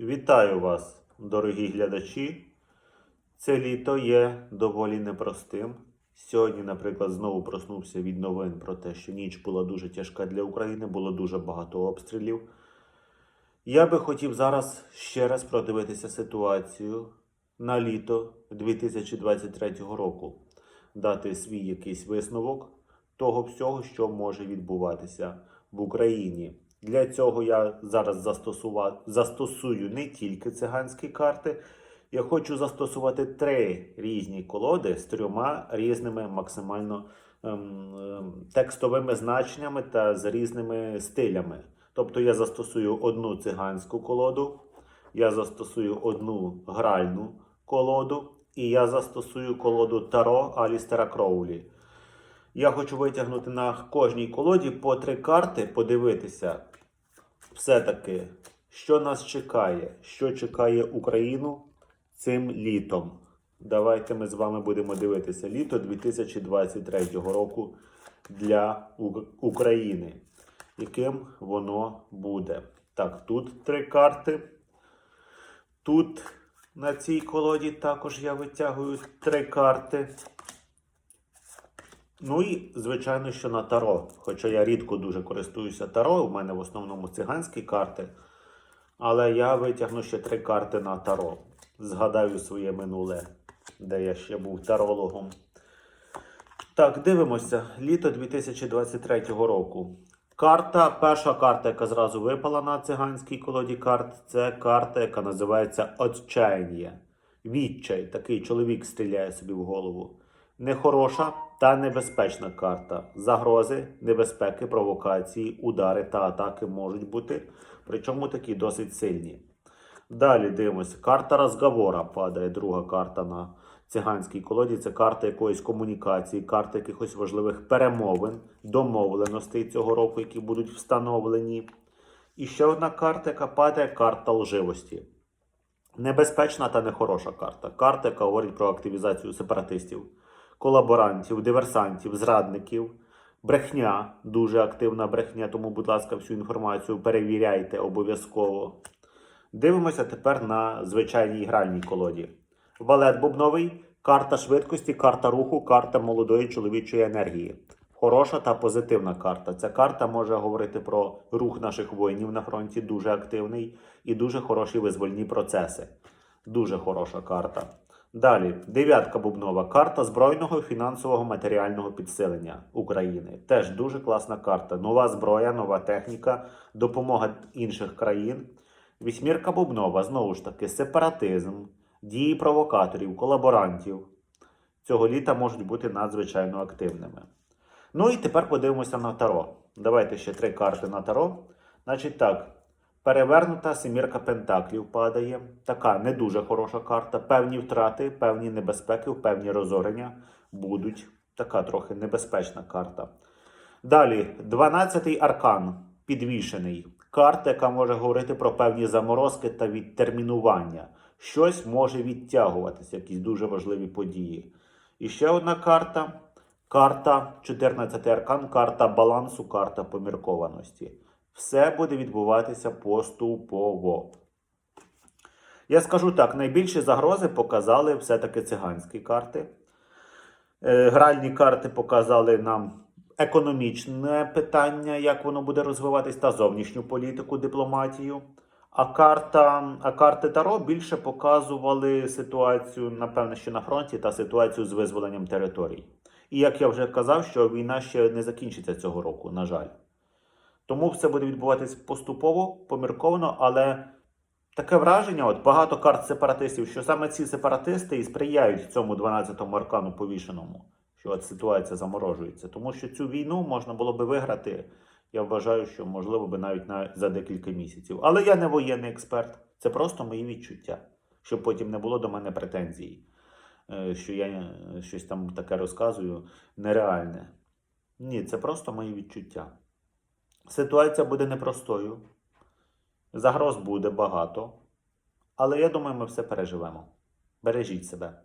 Вітаю вас, дорогі глядачі. Це літо є доволі непростим. Сьогодні, наприклад, знову проснувся від новин про те, що ніч була дуже тяжка для України, було дуже багато обстрілів. Я би хотів зараз ще раз продивитися ситуацію на літо 2023 року, дати свій якийсь висновок того всього, що може відбуватися в Україні. Для цього я зараз застосува... застосую не тільки циганські карти. Я хочу застосувати три різні колоди з трьома різними максимально ем, ем, текстовими значеннями та з різними стилями. Тобто я застосую одну циганську колоду, я застосую одну гральну колоду, і я застосую колоду Таро Алістера Кроулі. Я хочу витягнути на кожній колоді по три карти, подивитися все-таки, що нас чекає, що чекає Україну цим літом. Давайте ми з вами будемо дивитися літо 2023 року для України. Яким воно буде? Так, тут три карти. Тут на цій колоді також я витягую три карти. Ну і, звичайно, що на Таро. Хоча я рідко дуже користуюся Таро, у мене в основному циганські карти. Але я витягну ще три карти на Таро. Згадаю своє минуле, де я ще був тарологом. Так, дивимося. Літо 2023 року. Карта, перша карта, яка зразу випала на циганській колоді карт, це карта, яка називається Отчаяння. Відчай. Такий чоловік стріляє собі в голову. Нехороша та небезпечна карта. Загрози, небезпеки, провокації, удари та атаки можуть бути, причому такі досить сильні. Далі дивимося. Карта розговора падає друга карта на циганській колоді. Це карта якоїсь комунікації, карта якихось важливих перемовин, домовленостей цього року, які будуть встановлені. І ще одна карта, яка падає карта лживості. Небезпечна та нехороша карта. Карта, яка говорить про активізацію сепаратистів, колаборантів, диверсантів, зрадників. Брехня, дуже активна брехня, тому, будь ласка, всю інформацію перевіряйте обов'язково. Дивимося тепер на звичайній гральній колоді. Валет бубновий, карта швидкості, карта руху, карта молодої чоловічої енергії. Хороша та позитивна карта. Ця карта може говорити про рух наших воїнів на фронті, дуже активний і дуже хороші визвольні процеси. Дуже хороша карта. Далі, дев'ятка бубнова. Карта збройного, фінансового, матеріального підсилення України. Теж дуже класна карта. Нова зброя, нова техніка, допомога інших країн. Вісьмірка бубнова, знову ж таки, сепаратизм, дії провокаторів, колаборантів. Цього літа можуть бути надзвичайно активними. Ну і тепер подивимося на Таро. Давайте ще три карти на Таро. Значить так, перевернута семірка пентаклів падає. Така не дуже хороша карта. Певні втрати, певні небезпеки, певні розорення будуть. Така трохи небезпечна карта. Далі, 12-й аркан підвішений. Карта, яка може говорити про певні заморозки та відтермінування. Щось може відтягуватися, якісь дуже важливі події. І ще одна карта. Карта 14 аркан, карта балансу, карта поміркованості. Все буде відбуватися поступово. Я скажу так: найбільші загрози показали все-таки циганські карти. Е, Гральні карти показали нам економічне питання, як воно буде розвиватись, та зовнішню політику, дипломатію. А карта, а карти Таро більше показували ситуацію, напевно, що на фронті та ситуацію з визволенням територій. І як я вже казав, що війна ще не закінчиться цього року, на жаль. Тому все буде відбуватись поступово, помірковано, але таке враження, от багато карт сепаратистів, що саме ці сепаратисти і сприяють цьому 12-му аркану повішеному, що от ситуація заморожується. Тому що цю війну можна було би виграти, я вважаю, що можливо би навіть на, за декілька місяців. Але я не воєнний експерт, це просто мої відчуття, щоб потім не було до мене претензій, е, що я е, щось там таке розказую нереальне. Ні, це просто мої відчуття. Ситуація буде непростою. Загроз буде багато. Але я думаю, ми все переживемо. Бережіть себе.